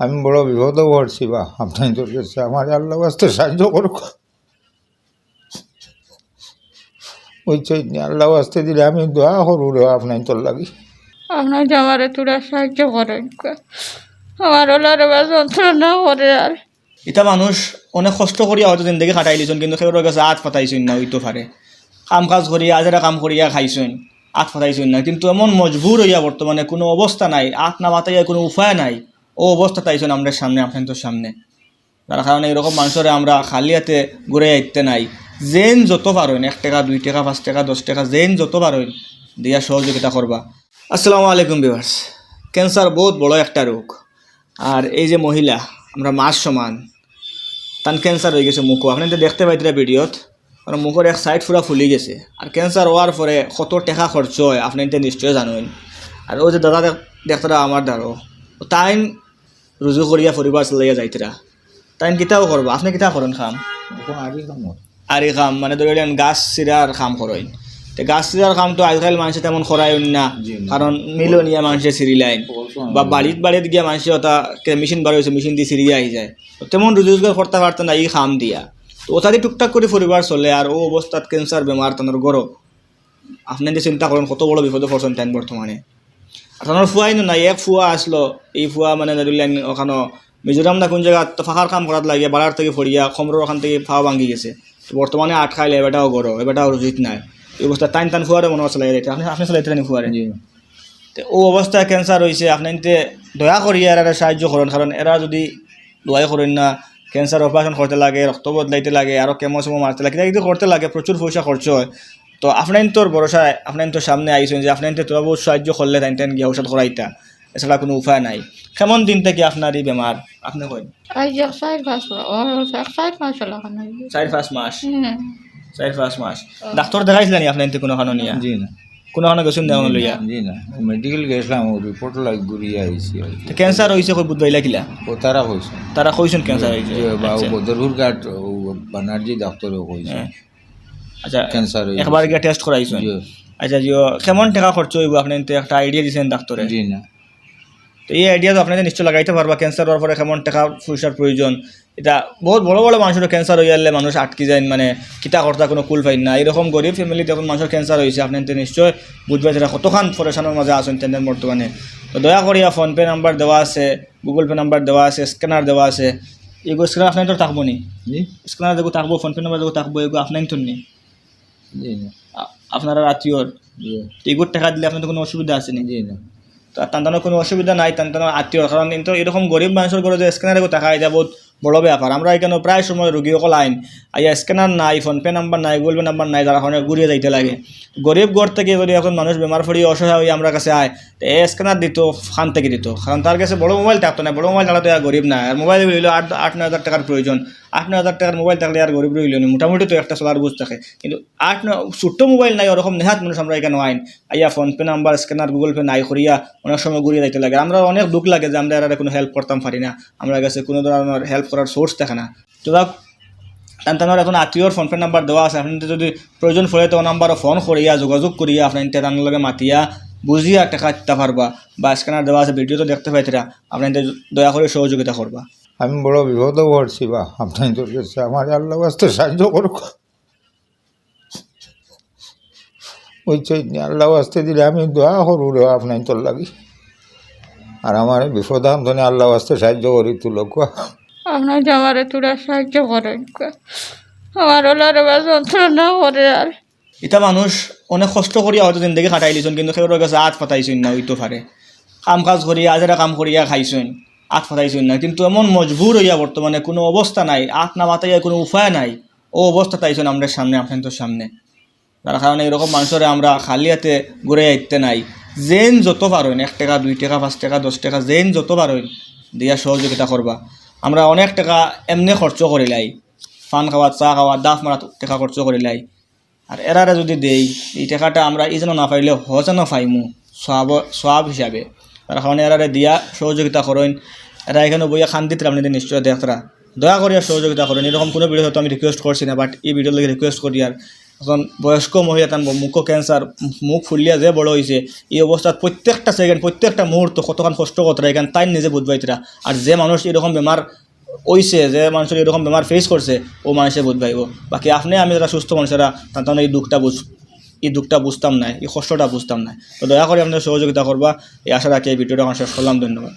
আমি বড় বিপদে পড়ছি বা আপনার তোর কাছে আমার আল্লাহ আসতে সাহায্য করুক। ওই চৈতন্য আল্লাহ আসতে দিলে আমি দোয়া করু রে আপনার তোর লাগি। আপনার জামারে তোরা সাহায্য করেন আমার ওলার যন্ত্রণা করে আর। এটা মানুষ অনেক কষ্ট করিয়া হয়তো জিন্দগি কাটাই লিছুন কিন্তু সেগুলোর কাছে আত পাতাইছুন না ওইতো পারে কাম কাজ করিয়া আজেরা কাম করিয়া খাইছুন আত পাতাইছুন না। কিন্তু এমন মজবুর হইয়া বর্তমানে কোনো অবস্থা নাই আত না পাতাইয়া কোনো উপায় নাই। ও অবস্থা তাইছুন আমাদের সামনে, আপনার সামনে। তার কারণে এরকম মানুষের আমরা খালি হাতে ঘুরে আইতে নাই। জেন যত পারেন এক টাকা, দুই টাকা, পাঁচ টাকা, দশ টাকা জেন যত পারেন দিয়া সহযোগিতা করবা। আসসালামু আলাইকুম বিভার্স ক্যান্সার বহুত বড় একটা রোগ। আর এই যে মহিলা, আমরা মাস সমান। তান ক্যান্সার হয়ে গেছে মুখও। আপনি তো দেখতে পাইতরা ভিডিওত কারণ মুখের এক সাইড পুরা ফুলি গেছে। আর ক্যান্সার হওয়ার পরে কত টাকা খরচ হয়, আপনি তো নিশ্চয় জানেন আর ও যে দাদা দেখ- দেখতরা আমার দ্বারো তাইন রুজু করিয়া পরিবার চলাইয়া যাইতরা তাইন কিতাও করব আপনি কিতা করেন খাম? আর এই মানে ধরিলেন গাছ চিরার কাম করেন তো গাছ চিরার কাম তো আজকাল মানুষে তেমন করায় না। কারণ মিলনিয়া মানুষে চিরিলাইন বা বাড়িত বাড়িত গিয়া মানুষে ওটা মেশিন বার হয়েছে মেশিন দিয়ে চিরিয়া আহি যায়। তেমন রোজগার করতে পারতো না এই খাম দিয়া। তো ওটাতে টুকটাক করে পরিবার চলে আর ও অবস্থাত ক্যান্সার বেমার তানোর গরো আপনি যে চিন্তা করেন কত বড় বিপদে পড়ছেন তাই বর্তমানে আর তানোর ফুয়াই না এক ফুয়া আসলো এই ফুয়া মানে ধরিলেন ওখানে মিজোরাম না কোন জায়গা তো ফাঁকার কাম করার লাগে বাড়ার থেকে ফড়িয়া খমরোর ওখান থেকে ফাওয়া ভাঙ্গি গেছে। বর্তমানে আট খাইলে এবারটাও গরো এবারটাও রুজিত নাই। এই অবস্থা টাইন টান ফুয়ারে মনে চলাই যাইতে আপনি আপনি চলাইতে নি ফুয়ারে তো ও অবস্থায় ক্যান্সার হয়েছে আপনি দয়া করিয়া এরা সাহায্য করেন কারণ এরা যদি দয়া করেন না ক্যান্সার অপারেশন করতে লাগে রক্ত বদলাইতে লাগে আরও কেমো সেমো মারতে লাগে কিন্তু করতে লাগে প্রচুর পয়সা খরচ হয়। তো আপনার তোর ভরসায় আপনার তোর সামনে আইসেন যে আপনার তোরা বহু সাহায্য করলে তাই তাই গিয়ে ঔষধ করাইতা এছাড়া কোনো উপায় নাই। কেমন দিন থেকে আপনার এই বেমার আপনি কই চার পাঁচ মাস? চার পাঁচ মাস। ডাক্তার দেখাইছিলেন আপনার কোনো খানো নিয়া? জি না। কোনো খানো গেছেন দেওয়ানো লইয়া? জি না মেডিকেল গেছিলাম রিপোর্ট লাগ ঘুরিয়ে আইছি ক্যান্সার হয়েছে কই বুধবাইলা কিলা ও তারা কইছে তারা কইছেন ক্যান্সার হয়েছে যে বা আচ্ছা। বদরুর ঘাট বানার্জি ডাক্তারও কইছে। আচ্ছা ক্যান্সার একবার গিয়ে টেস্ট করাইছেন। আচ্ছা জিও কেমন টাকা খরচ হইব? আপনি তো একটা আইডিয়া দিয়েছেন ডাক্তারে। জি না। তো এই আইডিয়া তো আপনাদের নিশ্চয় লাগাইতে পারবা ক্যান্সার হওয়ার পরে কেমন টাকা পয়সার প্রয়োজন? এটা বহুত বড় বড় মানুষের ক্যান্সার হয়ে গেলে মানুষ আটকি যায় মানে কিতা কর্তা কোনো কুল পাই না। এরকম গরিব ফ্যামিলি যখন মানুষের ক্যান্সার হয়েছে আপনি তো নিশ্চয় বুঝবে যেটা কতখান পরেশানোর মাঝে আসেন তেন বর্তমানে তো দয়া করিয়া ফোনপে নাম্বার দেওয়া আছে গুগল পে নাম্বার দেওয়া আছে স্ক্যানার দেওয়া আছে। এগুলো স্ক্যানার আপনার তো থাকব নি? স্ক্যানার যেগুলো থাকব ফোনপে নাম্বার যেগুলো থাকব এগুলো আপনার তো নি? জি না আপনারা আত্মীয়র টাকা দিলে আপনাদের কোনো অসুবিধা আছে নি জি না তো টানটানোর কোনো অসুবিধা নাই তান্তানোর আত্মীয় কারণ কিন্তু এরকম গরিব মানুষের ঘরে যে স্ক্যানারে টাকা এটা বহুত বড় ব্যাপার। আমরা এখানে প্রায় সময় রুগী সকল আইন। আইয়া স্ক্যানার নাই ফোনপে নাম্বার নাই, গুগল পে নাম্বার নাই, যার কারণে ঘুরিয়ে যাইতে লাগে। গরিব ঘর থেকে যদি এখন মানুষ বেমার পড়ি, অসহায় হয়ে আমরা কাছে আয়, তো এ স্ক্যানার দিত, খান থেকে দিত। কারণ তার কাছে বড় মোবাইল থাকতো না, বড় মোবাইল থাকলে আর গরিব না। আর মোবাইল রইল আট আট ন হাজার টাকার প্রয়োজন। আট ন হাজার টাকার মোবাইল থাকলে আর গরিব রইল না। মোটামুটি তো একটা চলার বুঝ থাকে। কিন্তু আট ন ছোট্ট মোবাইল নাই, ওরকম নেহাত মানুষ আমরা এখানে আইন। আইয়া PhonePe number, scanner, Google Pay নাই করিয়া অনেক সময় ঘুরিয়ে যাইতে লাগে। আমরা অনেক দুঃখ লাগে যে আমরা এরা কোনো হেল্প করতাম পারি না। আমরা কাছে কোনো ধরনের হেল্প করার সোর্স থাকে না। তো তানোর এখন আত্মীয়র ফোনপে নাম্বার দেওয়া আছে। আপনি যদি প্রয়োজন পড়ে তো নাম্বারও ফোন করিয়া যোগাযোগ করিয়া আপনি তার লগে মাতিয়া বুঝিয়া টাকা দিতে পারবা বা স্ক্যানার দেওয়া আছে ভিডিও তো দেখতে পাইতরা আপনি দয়া করে সহযোগিতা করবা আমি বড় বিপদে পড়ছি বা আপনার তোর কাছে আমার আল্লাহ আসতে সাহায্য করুক ওই চৈতন্য আল্লাহ আসতে দিলে আমি দোয়া করু রে আপনার তোর লাগি। আর আমার বিপদ বিপদান্তনে আল্লাহ আসতে সাহায্য করি তুলক আপনার জামারে তোরা সাহায্য করেন। আমার ওলার যন্ত্রণা করে আর। এটা মানুষ অনেক কষ্ট করিয়া হয়তো জিন্দগি কাটাই লিছুন কিন্তু সেগুলোর কাছে আত পাতাইছুন না, ওইতো পারে কাম কাজ করিয়া আজেরা কাম করিয়া খাইছুন আত পাতাইছুন না। কিন্তু এমন মজবুর হইয়া বর্তমানে কোনো অবস্থা নাই আত না পাতাইয়া কোনো উপায় নাই। ও অবস্থা তাইছুন আমাদের সামনে আপনার তো সামনে। তার কারণে এরকম মানুষের আমরা খালি হাতে ঘুরে আইতে নাই। জেন যত পারেন, এক টাকা, দুই টাকা, পাঁচ টাকা, দশ টাকা জেন যত পারেন, দিয়া সহযোগিতা করবা। আমরা অনেক টাকা এমনি খরচ করিলাই ফান খাওয়া, চা খাওয়া দাফ মারা টাকা খরচ করিলাই আর এরারে যদি দেই, এই টাকাটা আমরা এই যেন না পাইলে যেন পাইমু, সব সব হিসাবে। তার কারণে এরারে দিয়া সহযোগিতা করেন। এরা এখানে বইয়া খান্দিতে আপনাদের নিশ্চয় দেখরা দয়া করিয়া সহযোগিতা করেন। এরকম কোনো ভিডিও হয়তো আমি রিকোয়েস্ট করছি না বাট এই ভিডিও লাগে রিকোয়েস্ট করি আর এখন বয়স্ক মহিলা তার মুখ ক্যান্সার মুখ ফুলিয়া যে বড় হয়েছে এই অবস্থাত প্রত্যেকটা সেকেন্ড প্রত্যেকটা মুহূর্ত কতক্ষণ কষ্ট করতে এখান তাই নিজে বুঝবাইতরা আর যে মানুষ এরকম বেমার হইছে যে মানুষের এরকম বেমার ফেস করছে ও মানুষে বুঝবাইব বাকি আপনি আমি যারা সুস্থ মানুষেরা তার এই দুঃখটা বুঝ এই দুঃখটা বুঝতাম না এই কষ্টটা বুঝতাম না তো দয়া করে আপনার সহযোগিতা করবা এই আশা রাখি এই ভিডিওটা আমার শেষ করলাম ধন্যবাদ।